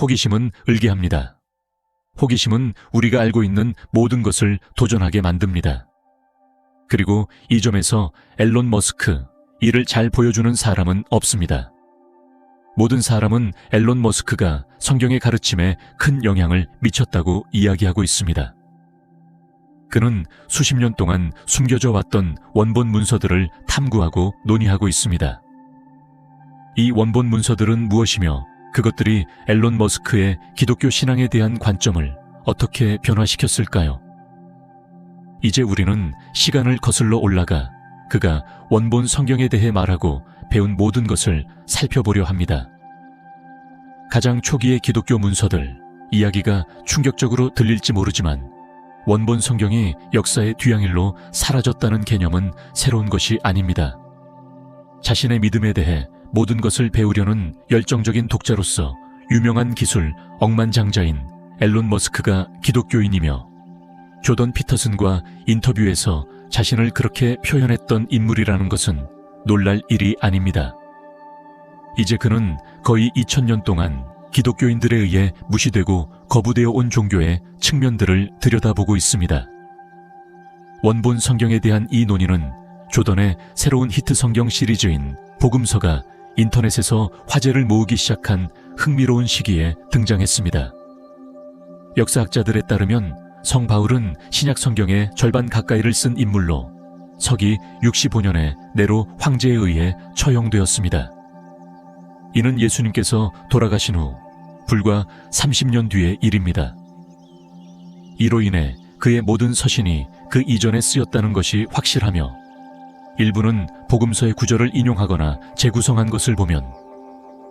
호기심은 을개합니다. 호기심은 우리가 알고 있는 모든 것을 도전하게 만듭니다. 그리고 이 점에서 앨런 머스크, 이를 잘 보여주는 사람은 없습니다. 모든 사람은 앨런 머스크가 성경의 가르침에 큰 영향을 미쳤다고 이야기하고 있습니다. 그는 수십 년 동안 숨겨져 왔던 원본 문서들을 탐구하고 논의하고 있습니다. 이 원본 문서들은 무엇이며 그것들이 앨런 머스크의 기독교 신앙에 대한 관점을 어떻게 변화시켰을까요? 이제 우리는 시간을 거슬러 올라가 그가 원본 성경에 대해 말하고 배운 모든 것을 살펴보려 합니다. 가장 초기의 기독교 문서들, 이야기가 충격적으로 들릴지 모르지만 원본 성경이 역사의 뒤양일로 사라졌다는 개념은 새로운 것이 아닙니다. 자신의 믿음에 대해 모든 것을 배우려는 열정적인 독자로서 유명한 기술 억만장자인 앨론 머스크가 기독교인이며 조던 피터슨과 인터뷰에서 자신을 그렇게 표현했던 인물이라는 것은 놀랄 일이 아닙니다. 이제 그는 거의 2000년 동안 기독교인들에 의해 무시되고 거부되어 온 종교의 측면들을 들여다보고 있습니다. 원본 성경에 대한 이 논의는 조던의 새로운 히트 성경 시리즈인 복음서가 인터넷에서 화제를 모으기 시작한 흥미로운 시기에 등장했습니다. 역사학자들에 따르면 성 바울은 신약 성경의 절반 가까이를 쓴 인물로 서기 65년에 네로 황제에 의해 처형되었습니다. 이는 예수님께서 돌아가신 후 불과 30년 뒤의 일입니다. 이로 인해 그의 모든 서신이 그 이전에 쓰였다는 것이 확실하며 일부는 복음서의 구절을 인용하거나 재구성한 것을 보면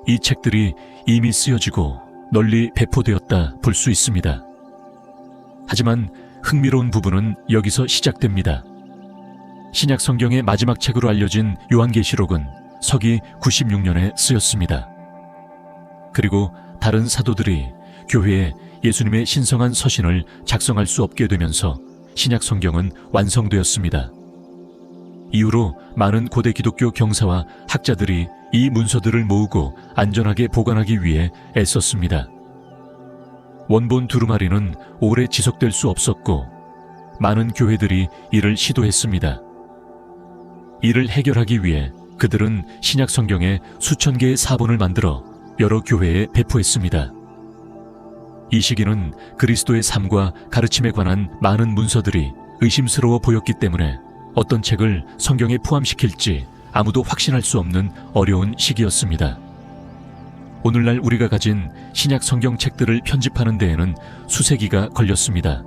이 책들이 이미 쓰여지고 널리 배포되었다 볼 수 있습니다. 하지만 흥미로운 부분은 여기서 시작됩니다. 신약 성경의 마지막 책으로 알려진 요한계시록은 서기 96년에 쓰였습니다. 그리고 다른 사도들이 교회에 예수님의 신성한 서신을 작성할 수 없게 되면서 신약 성경은 완성되었습니다. 이후로 많은 고대 기독교 경사와 학자들이 이 문서들을 모으고 안전하게 보관하기 위해 애썼습니다. 원본 두루마리는 오래 지속될 수 없었고 많은 교회들이 이를 시도했습니다. 이를 해결하기 위해 그들은 신약 성경에 수천 개의 사본을 만들어 여러 교회에 배포했습니다. 이 시기는 그리스도의 삶과 가르침에 관한 많은 문서들이 의심스러워 보였기 때문에 어떤 책을 성경에 포함시킬지 아무도 확신할 수 없는 어려운 시기였습니다. 오늘날 우리가 가진 신약 성경 책들을 편집하는 데에는 수세기가 걸렸습니다.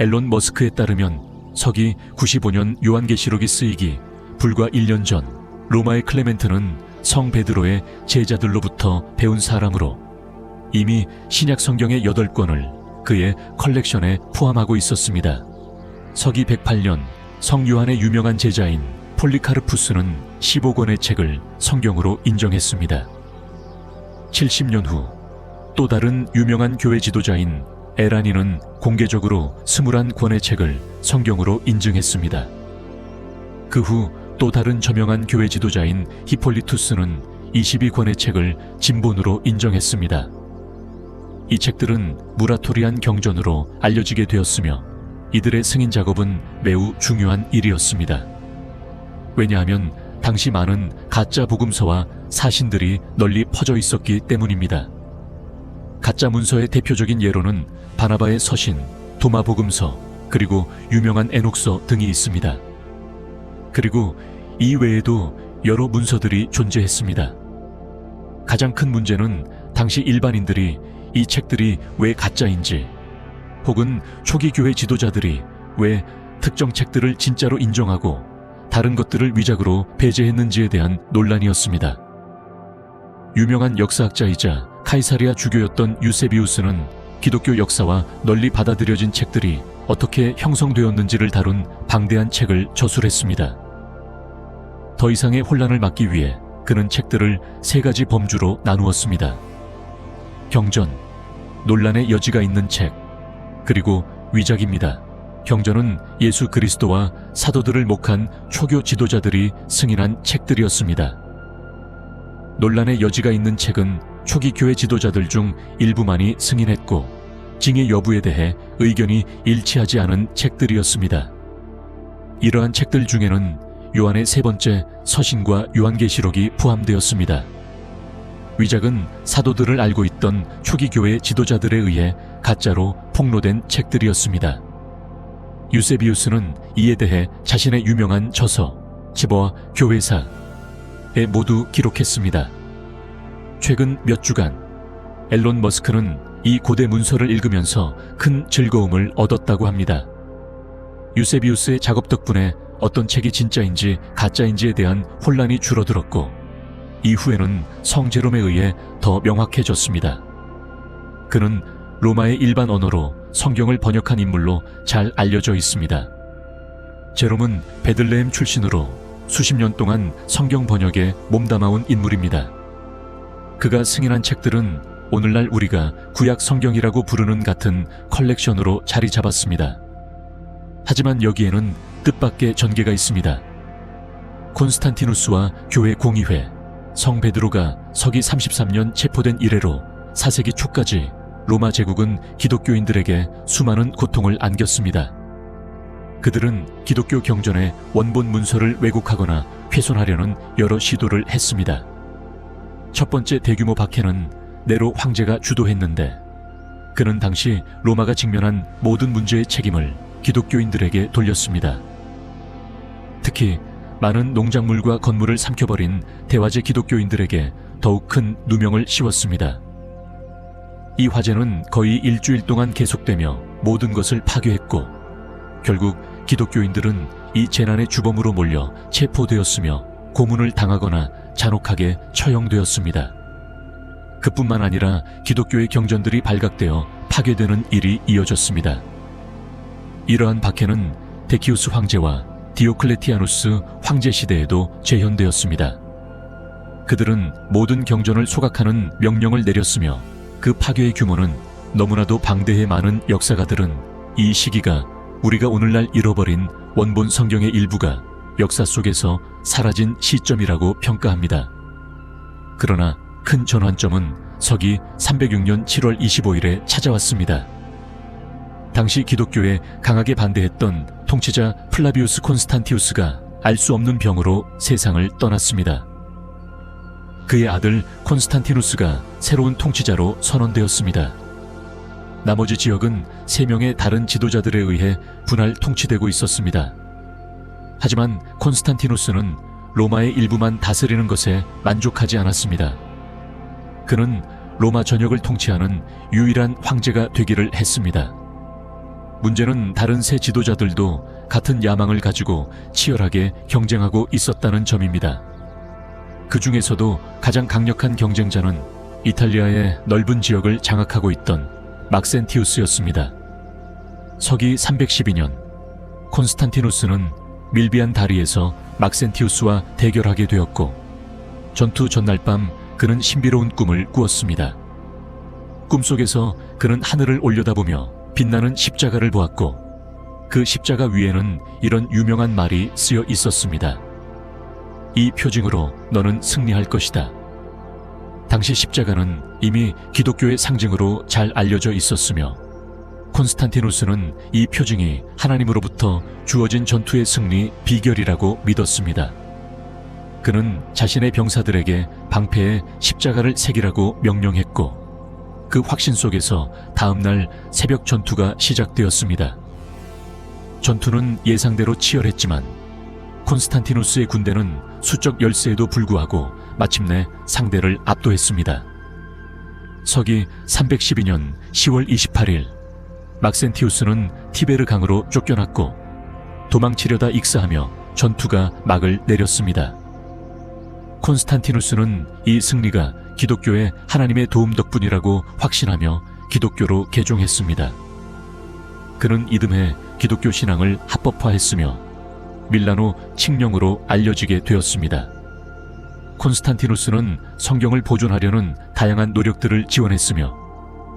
앨런 머스크에 따르면 서기 95년 요한계시록이 쓰이기 불과 1년 전 로마의 클레멘트는 성 베드로의 제자들로부터 배운 사람으로 이미 신약 성경의 8권을 그의 컬렉션에 포함하고 있었습니다. 서기 108년 성 요한의 유명한 제자인 폴리카르푸스는 15권의 책을 성경으로 인정했습니다. 70년 후 또 다른 유명한 교회 지도자인 에라니는 공개적으로 21권의 책을 성경으로 인증했습니다. 그 후 또 다른 저명한 교회 지도자인 히폴리투스는 22권의 책을 진본으로 인정했습니다. 이 책들은 무라토리안 경전으로 알려지게 되었으며 이들의 승인 작업은 매우 중요한 일이었습니다. 왜냐하면 당시 많은 가짜 복음서와 사신들이 널리 퍼져 있었기 때문입니다. 가짜 문서의 대표적인 예로는 바나바의 서신, 도마 복음서, 그리고 유명한 에녹서 등이 있습니다. 그리고 이 외에도 여러 문서들이 존재했습니다. 가장 큰 문제는 당시 일반인들이 이 책들이 왜 가짜인지 혹은 초기 교회 지도자들이 왜 특정 책들을 진짜로 인정하고 다른 것들을 위작으로 배제했는지에 대한 논란이었습니다. 유명한 역사학자이자 카이사리아 주교였던 유세비우스는 기독교 역사와 널리 받아들여진 책들이 어떻게 형성되었는지를 다룬 방대한 책을 저술했습니다. 더 이상의 혼란을 막기 위해 그는 책들을 세 가지 범주로 나누었습니다. 경전, 논란의 여지가 있는 책, 그리고 위작입니다. 경전은 예수 그리스도와 사도들을 목한 초교 지도자들이 승인한 책들이었습니다. 논란의 여지가 있는 책은 초기 교회 지도자들 중 일부만이 승인했고 징의 여부에 대해 의견이 일치하지 않은 책들이었습니다. 이러한 책들 중에는 요한의 세 번째 서신과 요한계시록이 포함되었습니다. 위작은 사도들을 알고 있던 초기 교회 지도자들에 의해 가짜로 폭로된 책들이었습니다. 유세비우스는 이에 대해 자신의 유명한 저서 지버와 교회사에 모두 기록했습니다. 최근 몇 주간 앨런 머스크는 이 고대 문서를 읽으면서 큰 즐거움을 얻었다고 합니다. 유세비우스의 작업 덕분에 어떤 책이 진짜인지 가짜인지에 대한 혼란이 줄어들었고 이후에는 성제롬에 의해 더 명확해졌습니다. 그는 로마의 일반 언어로 성경을 번역한 인물로 잘 알려져 있습니다. 제롬은 베들레헴 출신으로 수십 년 동안 성경 번역에 몸담아온 인물입니다. 그가 승인한 책들은 오늘날 우리가 구약 성경이라고 부르는 같은 컬렉션으로 자리 잡았습니다. 하지만 여기에는 뜻밖의 전개가 있습니다. 콘스탄티누스와 교회 공의회, 성 베드로가 서기 33년 체포된 이래로 4세기 초까지 로마 제국은 기독교인들에게 수많은 고통을 안겼습니다. 그들은 기독교 경전의 원본 문서를 왜곡하거나 훼손하려는 여러 시도를 했습니다. 첫 번째 대규모 박해는 네로 황제가 주도했는데 그는 당시 로마가 직면한 모든 문제의 책임을 기독교인들에게 돌렸습니다. 특히 많은 농작물과 건물을 삼켜버린 대화제 기독교인들에게 더욱 큰 누명을 씌웠습니다. 이 화재는 거의 일주일 동안 계속되며 모든 것을 파괴했고 결국 기독교인들은 이 재난의 주범으로 몰려 체포되었으며 고문을 당하거나 잔혹하게 처형되었습니다. 그뿐만 아니라 기독교의 경전들이 발각되어 파괴되는 일이 이어졌습니다. 이러한 박해는 데키우스 황제와 디오클레티아누스 황제 시대에도 재현되었습니다. 그들은 모든 경전을 소각하는 명령을 내렸으며 그 파괴의 규모는 너무나도 방대해 많은 역사가들은 이 시기가 우리가 오늘날 잃어버린 원본 성경의 일부가 역사 속에서 사라진 시점이라고 평가합니다. 그러나 큰 전환점은 서기 306년 7월 25일에 찾아왔습니다. 당시 기독교에 강하게 반대했던 통치자 플라비우스 콘스탄티우스가 알 수 없는 병으로 세상을 떠났습니다. 그의 아들 콘스탄티누스가 새로운 통치자로 선언되었습니다. 나머지 지역은 세 명의 다른 지도자들에 의해 분할 통치되고 있었습니다. 하지만 콘스탄티누스는 로마의 일부만 다스리는 것에 만족하지 않았습니다. 그는 로마 전역을 통치하는 유일한 황제가 되기를 했습니다. 문제는 다른 세 지도자들도 같은 야망을 가지고 치열하게 경쟁하고 있었다는 점입니다. 그 중에서도 가장 강력한 경쟁자는 이탈리아의 넓은 지역을 장악하고 있던 막센티우스였습니다. 서기 312년 콘스탄티누스는 밀비안 다리에서 막센티우스와 대결하게 되었고 전투 전날 밤 그는 신비로운 꿈을 꾸었습니다. 꿈속에서 그는 하늘을 올려다보며 빛나는 십자가를 보았고 그 십자가 위에는 이런 유명한 말이 쓰여 있었습니다. 이 표징으로 너는 승리할 것이다. 당시 십자가는 이미 기독교의 상징으로 잘 알려져 있었으며 콘스탄티누스는 이 표징이 하나님으로부터 주어진 전투의 승리 비결이라고 믿었습니다. 그는 자신의 병사들에게 방패에 십자가를 새기라고 명령했고 그 확신 속에서 다음날 새벽 전투가 시작되었습니다. 전투는 예상대로 치열했지만 콘스탄티누스의 군대는 수적 열세에도 불구하고 마침내 상대를 압도했습니다. 서기 312년 10월 28일 막센티우스는 티베르 강으로 쫓겨났고 도망치려다 익사하며 전투가 막을 내렸습니다. 콘스탄티누스는 이 승리가 기독교의 하나님의 도움 덕분이라고 확신하며 기독교로 개종했습니다. 그는 이듬해 기독교 신앙을 합법화했으며 밀라노 칙령으로 알려지게 되었습니다. 콘스탄티누스는 성경을 보존하려는 다양한 노력들을 지원했으며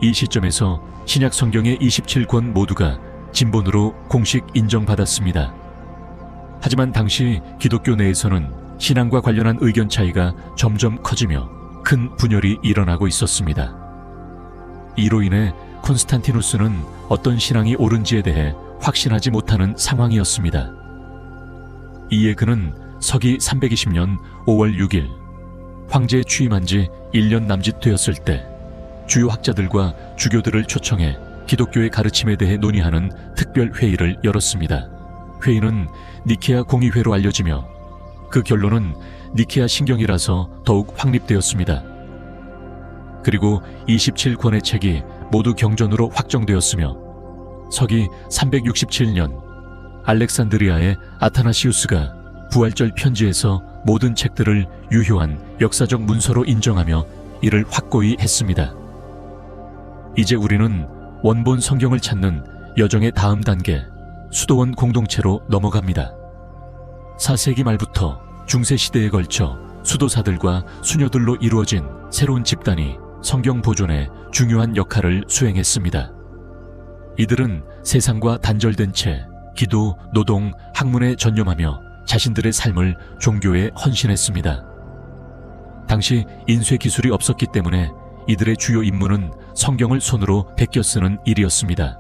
이 시점에서 신약 성경의 27권 모두가 진본으로 공식 인정받았습니다. 하지만 당시 기독교 내에서는 신앙과 관련한 의견 차이가 점점 커지며 큰 분열이 일어나고 있었습니다. 이로 인해 콘스탄티누스는 어떤 신앙이 옳은지에 대해 확신하지 못하는 상황이었습니다. 이에 그는 서기 320년 5월 6일 황제에 취임한 지 1년 남짓 되었을 때 주요 학자들과 주교들을 초청해 기독교의 가르침에 대해 논의하는 특별 회의를 열었습니다. 회의는 니케아 공의회로 알려지며 그 결론은 니케아 신경이라서 더욱 확립되었습니다. 그리고 27권의 책이 모두 경전으로 확정되었으며 서기 367년 알렉산드리아의 아타나시우스가 부활절 편지에서 모든 책들을 유효한 역사적 문서로 인정하며 이를 확고히 했습니다. 이제 우리는 원본 성경을 찾는 여정의 다음 단계 수도원 공동체로 넘어갑니다. 4세기 말부터 중세 시대에 걸쳐 수도사들과 수녀들로 이루어진 새로운 집단이 성경 보존에 중요한 역할을 수행했습니다. 이들은 세상과 단절된 채 기도, 노동, 학문에 전념하며 자신들의 삶을 종교에 헌신했습니다. 당시 인쇄 기술이 없었기 때문에 이들의 주요 임무는 성경을 손으로 베껴 쓰는 일이었습니다.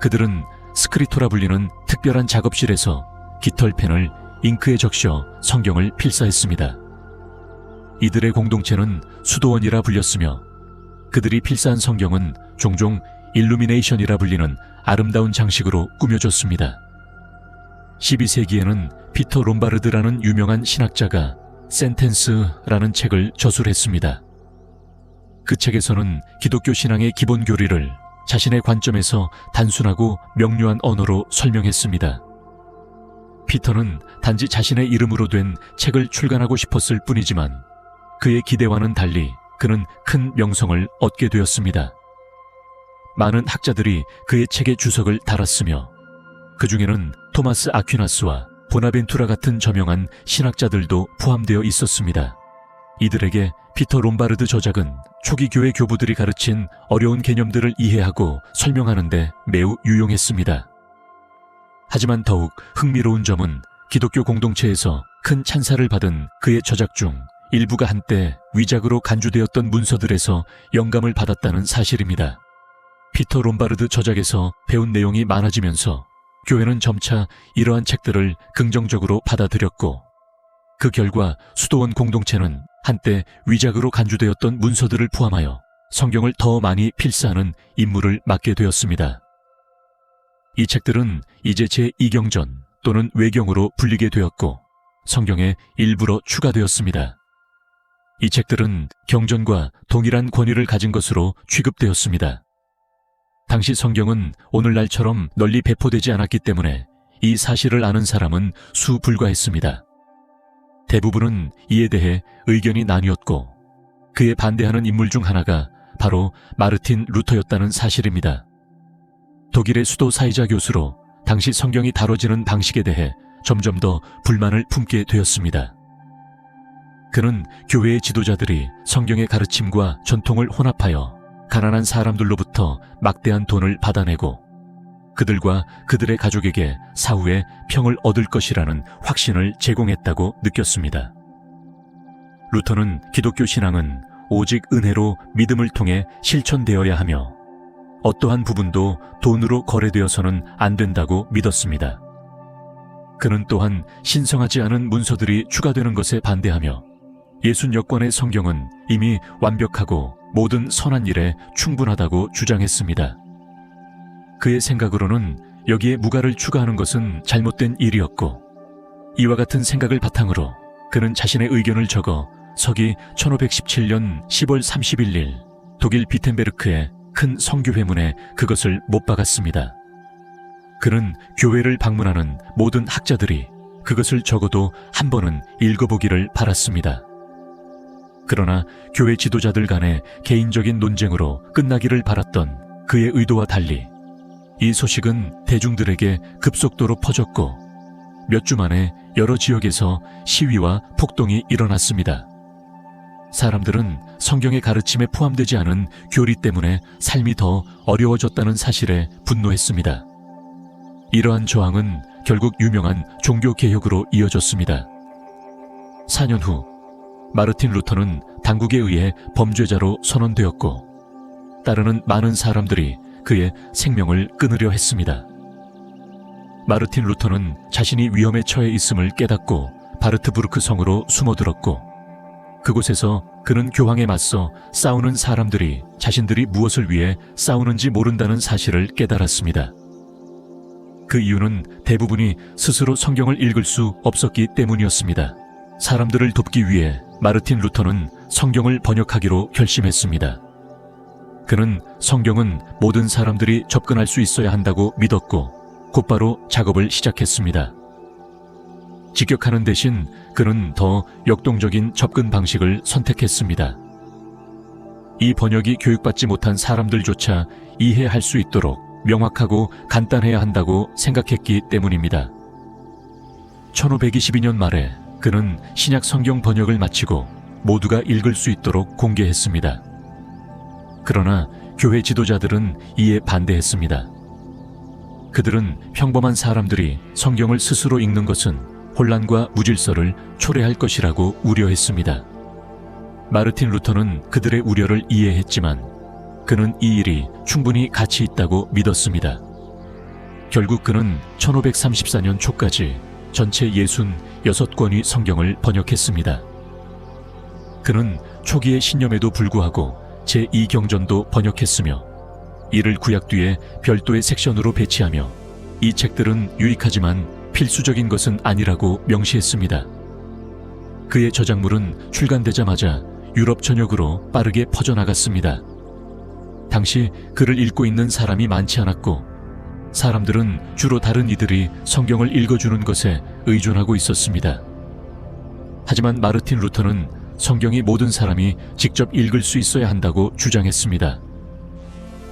그들은 스크리토라 불리는 특별한 작업실에서 깃털펜을 잉크에 적셔 성경을 필사했습니다. 이들의 공동체는 수도원이라 불렸으며 그들이 필사한 성경은 종종 일루미네이션이라 불리는 아름다운 장식으로 꾸며졌습니다. 12세기에는 피터 롬바르드라는 유명한 신학자가 센텐스라는 책을 저술했습니다. 그 책에서는 기독교 신앙의 기본 교리를 자신의 관점에서 단순하고 명료한 언어로 설명했습니다. 피터는 단지 자신의 이름으로 된 책을 출간하고 싶었을 뿐이지만 그의 기대와는 달리 그는 큰 명성을 얻게 되었습니다. 많은 학자들이 그의 책에 주석을 달았으며 그 중에는 토마스 아퀴나스와 보나벤투라 같은 저명한 신학자들도 포함되어 있었습니다. 이들에게 피터 롬바르드 저작은 초기 교회 교부들이 가르친 어려운 개념들을 이해하고 설명하는데 매우 유용했습니다. 하지만 더욱 흥미로운 점은 기독교 공동체에서 큰 찬사를 받은 그의 저작 중 일부가 한때 위작으로 간주되었던 문서들에서 영감을 받았다는 사실입니다. 피터 롬바르드 저작에서 배운 내용이 많아지면서 교회는 점차 이러한 책들을 긍정적으로 받아들였고 그 결과 수도원 공동체는 한때 위작으로 간주되었던 문서들을 포함하여 성경을 더 많이 필사하는 임무를 맡게 되었습니다. 이 책들은 이제 제2경전 또는 외경으로 불리게 되었고 성경에 일부러 추가되었습니다. 이 책들은 경전과 동일한 권위를 가진 것으로 취급되었습니다. 당시 성경은 오늘날처럼 널리 배포되지 않았기 때문에 이 사실을 아는 사람은 수 불과했습니다. 대부분은 이에 대해 의견이 나뉘었고 그에 반대하는 인물 중 하나가 바로 마르틴 루터였다는 사실입니다. 독일의 수도 사이자 교수로 당시 성경이 다뤄지는 방식에 대해 점점 더 불만을 품게 되었습니다. 그는 교회의 지도자들이 성경의 가르침과 전통을 혼합하여 가난한 사람들로부터 막대한 돈을 받아내고 그들과 그들의 가족에게 사후에 평을 얻을 것이라는 확신을 제공했다고 느꼈습니다. 루터는 기독교 신앙은 오직 은혜로 믿음을 통해 실천되어야 하며 어떠한 부분도 돈으로 거래되어서는 안 된다고 믿었습니다. 그는 또한 신성하지 않은 문서들이 추가되는 것에 반대하며 예순 여권의 성경은 이미 완벽하고 모든 선한 일에 충분하다고 주장했습니다. 그의 생각으로는 여기에 무가를 추가하는 것은 잘못된 일이었고 이와 같은 생각을 바탕으로 그는 자신의 의견을 적어 서기 1517년 10월 31일 독일 비텐베르크의 큰 성교회문에 그것을 못 박았습니다. 그는 교회를 방문하는 모든 학자들이 그것을 적어도 한 번은 읽어보기를 바랐습니다. 그러나 교회 지도자들 간의 개인적인 논쟁으로 끝나기를 바랐던 그의 의도와 달리 이 소식은 대중들에게 급속도로 퍼졌고 몇 주 만에 여러 지역에서 시위와 폭동이 일어났습니다. 사람들은 성경의 가르침에 포함되지 않은 교리 때문에 삶이 더 어려워졌다는 사실에 분노했습니다. 이러한 저항은 결국 유명한 종교개혁으로 이어졌습니다. 4년 후 마르틴 루터는 당국에 의해 범죄자로 선언되었고 따르는 많은 사람들이 그의 생명을 끊으려 했습니다. 마르틴 루터는 자신이 위험에 처해 있음을 깨닫고 바르트부르크 성으로 숨어들었고 그곳에서 그는 교황에 맞서 싸우는 사람들이 자신들이 무엇을 위해 싸우는지 모른다는 사실을 깨달았습니다. 그 이유는 대부분이 스스로 성경을 읽을 수 없었기 때문이었습니다. 사람들을 돕기 위해 마르틴 루터는 성경을 번역하기로 결심했습니다. 그는 성경은 모든 사람들이 접근할 수 있어야 한다고 믿었고 곧바로 작업을 시작했습니다. 직격하는 대신 그는 더 역동적인 접근 방식을 선택했습니다. 이 번역이 교육받지 못한 사람들조차 이해할 수 있도록 명확하고 간단해야 한다고 생각했기 때문입니다. 1522년 말에 그는 신약 성경 번역을 마치고 모두가 읽을 수 있도록 공개했습니다. 그러나 교회 지도자들은 이에 반대했습니다. 그들은 평범한 사람들이 성경을 스스로 읽는 것은 혼란과 무질서를 초래할 것이라고 우려했습니다. 마르틴 루터는 그들의 우려를 이해했지만 그는 이 일이 충분히 가치 있다고 믿었습니다. 결국 그는 1534년 초까지 전체 66권의 성경을 번역했습니다. 그는 초기의 신념에도 불구하고 제2경전도 번역했으며 이를 구약 뒤에 별도의 섹션으로 배치하며 이 책들은 유익하지만 필수적인 것은 아니라고 명시했습니다. 그의 저작물은 출간되자마자 유럽 전역으로 빠르게 퍼져나갔습니다. 당시 그를 읽고 있는 사람이 많지 않았고 사람들은 주로 다른 이들이 성경을 읽어주는 것에 의존하고 있었습니다. 하지만 마르틴 루터는 성경이 모든 사람이 직접 읽을 수 있어야 한다고 주장했습니다.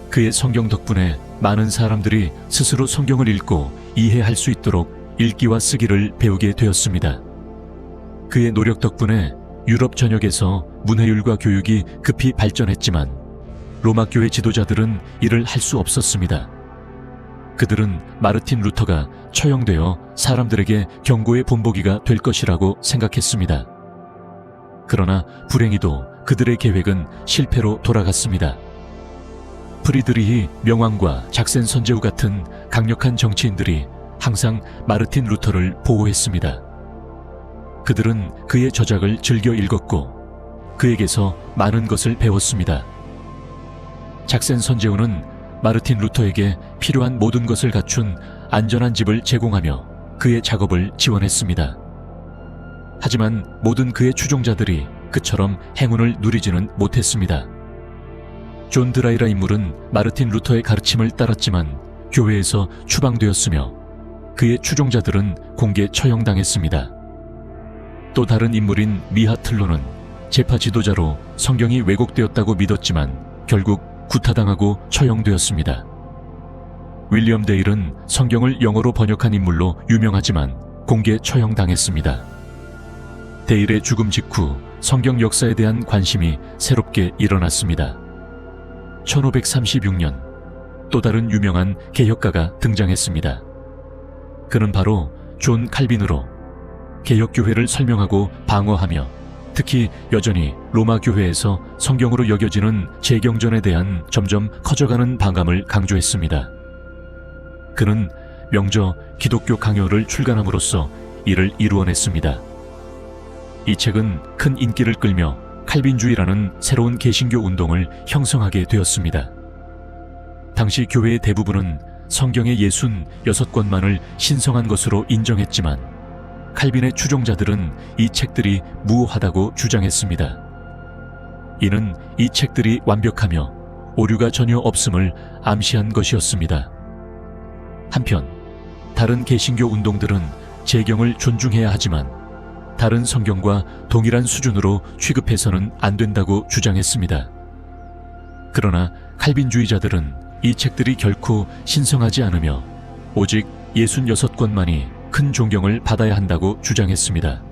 그의 성경 덕분에 많은 사람들이 스스로 성경을 읽고 이해할 수 있도록 읽기와 쓰기를 배우게 되었습니다. 그의 노력 덕분에 유럽 전역에서 문해율과 교육이 급히 발전했지만 로마 교회 지도자들은 이를 할 수 없었습니다. 그들은 마르틴 루터가 처형되어 사람들에게 경고의 본보기가 될 것이라고 생각했습니다. 그러나 불행히도 그들의 계획은 실패로 돌아갔습니다. 프리드리히 명왕과 작센 선제우 같은 강력한 정치인들이 항상 마르틴 루터를 보호했습니다. 그들은 그의 저작을 즐겨 읽었고 그에게서 많은 것을 배웠습니다. 작센 선제우는 마르틴 루터에게 필요한 모든 것을 갖춘 안전한 집을 제공하며 그의 작업을 지원했습니다. 하지만 모든 그의 추종자들이 그처럼 행운을 누리지는 못했습니다. 존 드라이라 인물은 마르틴 루터의 가르침을 따랐지만 교회에서 추방되었으며 그의 추종자들은 공개 처형당했습니다. 또 다른 인물인 미하틀로는 재파 지도자로 성경이 왜곡되었다고 믿었지만 결국 구타당하고 처형되었습니다. 윌리엄 데일은 성경을 영어로 번역한 인물로 유명하지만 공개 처형당했습니다. 데일의 죽음 직후 성경 역사에 대한 관심이 새롭게 일어났습니다. 1536년 또 다른 유명한 개혁가가 등장했습니다. 그는 바로 존 칼빈으로 개혁교회를 설명하고 방어하며 특히 여전히 로마 교회에서 성경으로 여겨지는 재경전에 대한 점점 커져가는 반감을 강조했습니다. 그는 명저 기독교 강요를 출간함으로써 이를 이루어냈습니다. 이 책은 큰 인기를 끌며 칼빈주의라는 새로운 개신교 운동을 형성하게 되었습니다. 당시 교회의 대부분은 성경의 예순 여섯 권만을 신성한 것으로 인정했지만 칼빈의 추종자들은 이 책들이 무효하다고 주장했습니다. 이는 이 책들이 완벽하며 오류가 전혀 없음을 암시한 것이었습니다. 한편 다른 개신교 운동들은 재경을 존중해야 하지만 다른 성경과 동일한 수준으로 취급해서는 안 된다고 주장했습니다. 그러나 칼빈주의자들은 이 책들이 결코 신성하지 않으며 오직 66권만이 큰 존경을 받아야 한다고 주장했습니다.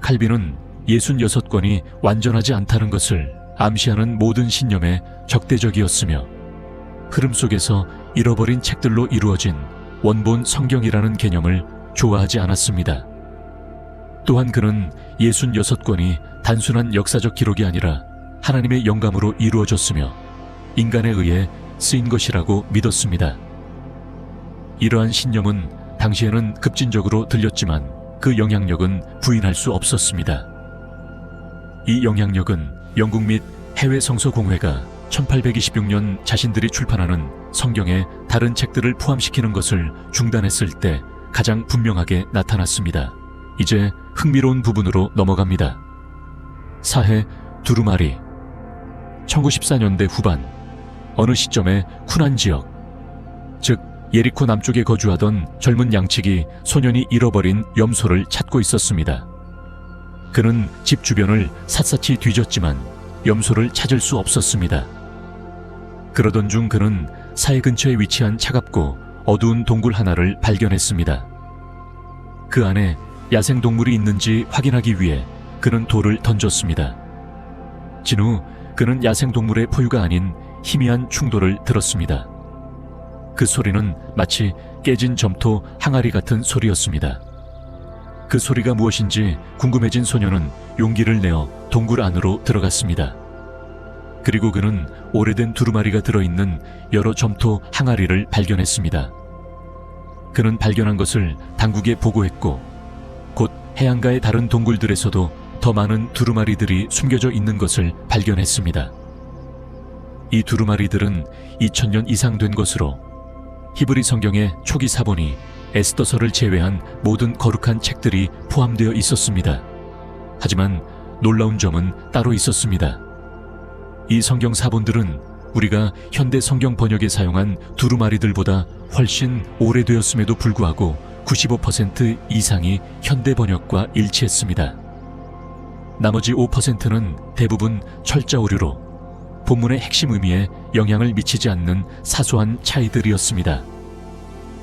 칼빈은 66권이 완전하지 않다는 것을 암시하는 모든 신념에 적대적이었으며 흐름 속에서 잃어버린 책들로 이루어진 원본 성경이라는 개념을 좋아하지 않았습니다. 또한 그는 66권이 단순한 역사적 기록이 아니라 하나님의 영감으로 이루어졌으며 인간에 의해 쓰인 것이라고 믿었습니다. 이러한 신념은 당시에는 급진적으로 들렸지만 그 영향력은 부인할 수 없었습니다. 이 영향력은 영국 및 해외 성서 공회가 1826년 자신들이 출판하는 성경에 다른 책들을 포함시키는 것을 중단했을 때 가장 분명하게 나타났습니다. 이제 흥미로운 부분으로 넘어갑니다. 사해 두루마리 1914년대 후반 어느 시점에 쿠난 지역 즉 예리코 남쪽에 거주하던 젊은 양측이 소년이 잃어버린 염소를 찾고 있었습니다. 그는 집 주변을 샅샅이 뒤졌지만 염소를 찾을 수 없었습니다. 그러던 중 그는 사해 근처에 위치한 차갑고 어두운 동굴 하나를 발견했습니다. 그 안에 야생 동물이 있는지 확인하기 위해 그는 돌을 던졌습니다. 진후 그는 야생 동물의 포유가 아닌 희미한 충돌을 들었습니다. 그 소리는 마치 깨진 점토 항아리 같은 소리였습니다. 그 소리가 무엇인지 궁금해진 소녀는 용기를 내어 동굴 안으로 들어갔습니다. 그리고 그는 오래된 두루마리가 들어있는 여러 점토 항아리를 발견했습니다. 그는 발견한 것을 당국에 보고했고 곧 해안가의 다른 동굴들에서도 더 많은 두루마리들이 숨겨져 있는 것을 발견했습니다. 이 두루마리들은 2000년 이상 된 것으로 히브리 성경의 초기 사본이 에스더서를 제외한 모든 거룩한 책들이 포함되어 있었습니다. 하지만 놀라운 점은 따로 있었습니다. 이 성경 사본들은 우리가 현대 성경 번역에 사용한 두루마리들보다 훨씬 오래되었음에도 불구하고 95% 이상이 현대 번역과 일치했습니다. 나머지 5%는 대부분 철자 오류로 본문의 핵심 의미에 영향을 미치지 않는 사소한 차이들이었습니다.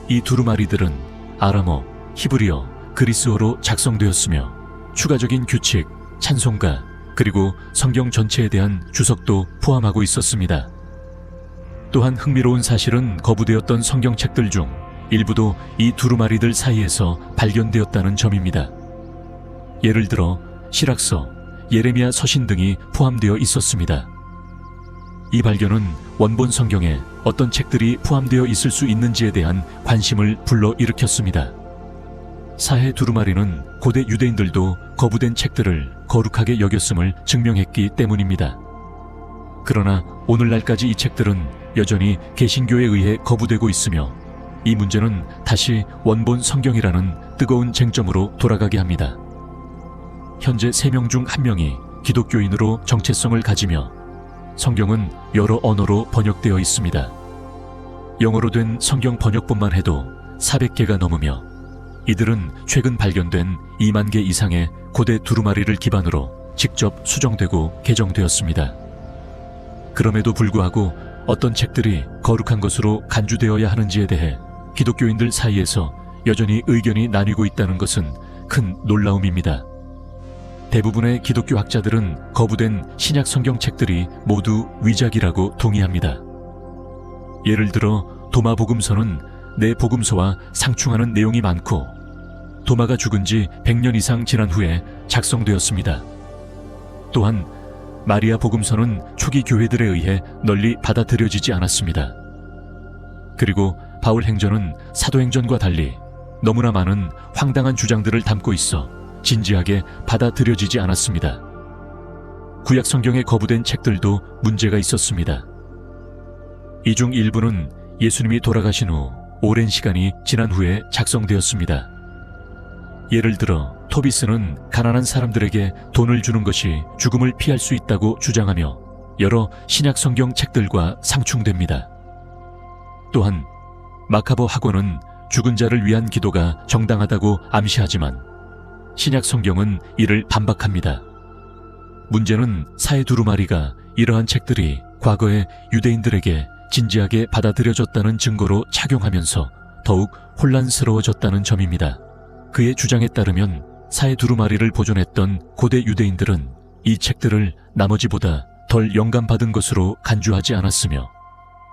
이 두루마리들은 아람어, 히브리어, 그리스어로 작성되었으며 추가적인 규칙, 찬송가, 그리고 성경 전체에 대한 주석도 포함하고 있었습니다. 또한 흥미로운 사실은 거부되었던 성경책들 중 일부도 이 두루마리들 사이에서 발견되었다는 점입니다. 예를 들어 실학서, 예레미야 서신 등이 포함되어 있었습니다. 이 발견은 원본 성경에 어떤 책들이 포함되어 있을 수 있는지에 대한 관심을 불러일으켰습니다. 사해 두루마리는 고대 유대인들도 거부된 책들을 거룩하게 여겼음을 증명했기 때문입니다. 그러나 오늘날까지 이 책들은 여전히 개신교에 의해 거부되고 있으며 이 문제는 다시 원본 성경이라는 뜨거운 쟁점으로 돌아가게 합니다. 현재 3명 중 1명이 기독교인으로 정체성을 가지며 성경은 여러 언어로 번역되어 있습니다. 영어로 된 성경 번역본만 해도 400개가 넘으며 이들은 최근 발견된 2만 개 이상의 고대 두루마리를 기반으로 직접 수정되고 개정되었습니다. 그럼에도 불구하고 어떤 책들이 거룩한 것으로 간주되어야 하는지에 대해 기독교인들 사이에서 여전히 의견이 나뉘고 있다는 것은 큰 놀라움입니다. 대부분의 기독교 학자들은 거부된 신약 성경 책들이 모두 위작이라고 동의합니다. 예를 들어 도마 복음서는 내 복음서와 상충하는 내용이 많고 도마가 죽은 지 100년 이상 지난 후에 작성되었습니다. 또한 마리아 복음서는 초기 교회들에 의해 널리 받아들여지지 않았습니다. 그리고 바울 행전은 사도행전과 달리 너무나 많은 황당한 주장들을 담고 있어 진지하게 받아들여지지 않았습니다. 구약 성경에 거부된 책들도 문제가 있었습니다. 이 중 일부는 예수님이 돌아가신 후 오랜 시간이 지난 후에 작성되었습니다. 예를 들어 토비스는 가난한 사람들에게 돈을 주는 것이 죽음을 피할 수 있다고 주장하며 여러 신약 성경 책들과 상충됩니다. 또한 마카버 학원은 죽은 자를 위한 기도가 정당하다고 암시하지만 신약 성경은 이를 반박합니다. 문제는 사해 두루마리가 이러한 책들이 과거에 유대인들에게 진지하게 받아들여졌다는 증거로 착용하면서 더욱 혼란스러워졌다는 점입니다. 그의 주장에 따르면 사해 두루마리를 보존했던 고대 유대인들은 이 책들을 나머지보다 덜 영감받은 것으로 간주하지 않았으며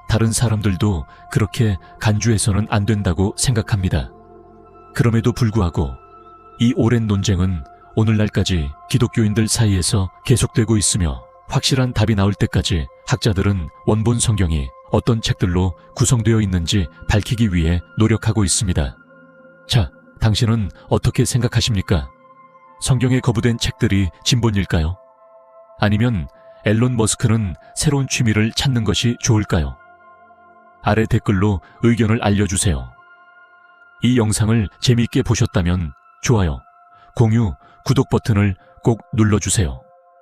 다른 사람들도 그렇게 간주해서는 안 된다고 생각합니다. 그럼에도 불구하고 이 오랜 논쟁은 오늘날까지 기독교인들 사이에서 계속되고 있으며 확실한 답이 나올 때까지 학자들은 원본 성경이 어떤 책들로 구성되어 있는지 밝히기 위해 노력하고 있습니다. 자, 당신은 어떻게 생각하십니까? 성경에 거부된 책들이 진본일까요? 아니면 앨런 머스크는 새로운 취미를 찾는 것이 좋을까요? 아래 댓글로 의견을 알려주세요. 이 영상을 재미있게 보셨다면 좋아요, 공유, 구독 버튼을 꼭 눌러주세요.